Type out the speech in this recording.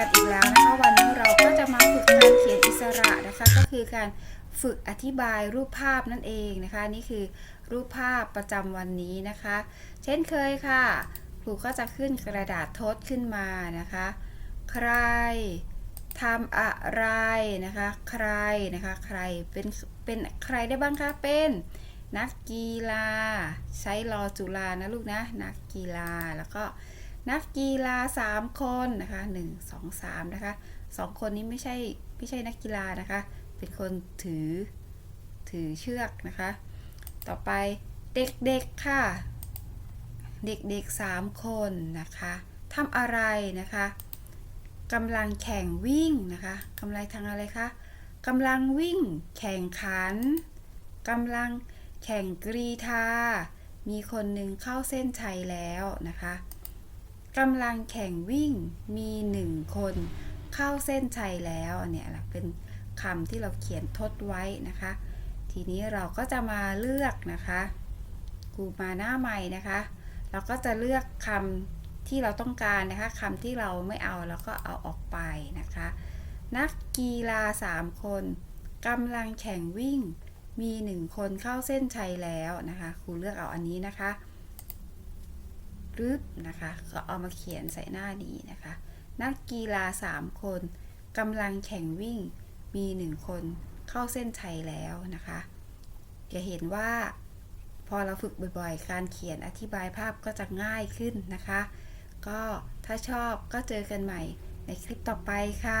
กันอีกแล้วนะคะวันนี้เราก็จะมาฝึกการเขียนอิสระนะคะ ก็คือการฝึกอธิบายรูปภาพนั่นเองนะคะ นี่คือรูปภาพประจำวันนี้นะคะ เช่นเคยค่ะครูก็จะขึ้นกระดาษทดขึ้นมานะคะ ใครทำอะไรนะคะ ใครนะคะใครเป็นเป็นใครได้บ้างคะเป็นนักกีฬา ใช้รอจุฬานะลูกนะ นักกีฬาแล้วก็ นักกีฬา 3 คนนะคะ1 2 3นะคะ2คนนี้ไม่ใช่ไม่ใช่นักกีฬานะคะ เป็นคนถือถือเชือกนะคะ ต่อไปเด็กๆค่ะ เด็กๆ 3 คนนะคะทำอะไรนะคะกำลังแข่งวิ่งนะคะกำลังทางอะไรคะกำลังวิ่ง แข่งขันกำลังแข่งกรีธามีคนหนึ่งเข้าเส้นชัยแล้วนะคะ กำลังแข่งวิ่งมีหนึ่งคนเข้าเส้นชัยแล้วเนี่ยแหละเป็นคำที่เราเขียนทดไว้นะคะ ทีนี้เราก็จะมาเลือกนะคะกูมาหน้าใหม่นะคะ เราก็จะเลือกคำที่เราต้องการนะคะคำที่เราไม่เอาเราก็เอาออกไปนะคะ นักกีฬา 3 คนกำลังแข่งวิ่งมีหนึ่งคนเข้าเส้นชัยแล้วนะคะครูเลือกเอาอันนี้นะคะ รึบนะคะ ก็เอามาเขียนใส่หน้านี้นะคะ นักกีฬา 3 คนกำลังแข่งวิ่งมี 1 คนเข้าเส้นชัยแล้วนะคะ จะเห็นว่าพอเราฝึกบ่อยๆ การเขียนอธิบายภาพก็จะง่ายขึ้นนะคะ ก็ถ้าชอบก็เจอกันใหม่ในคลิปต่อไปค่ะ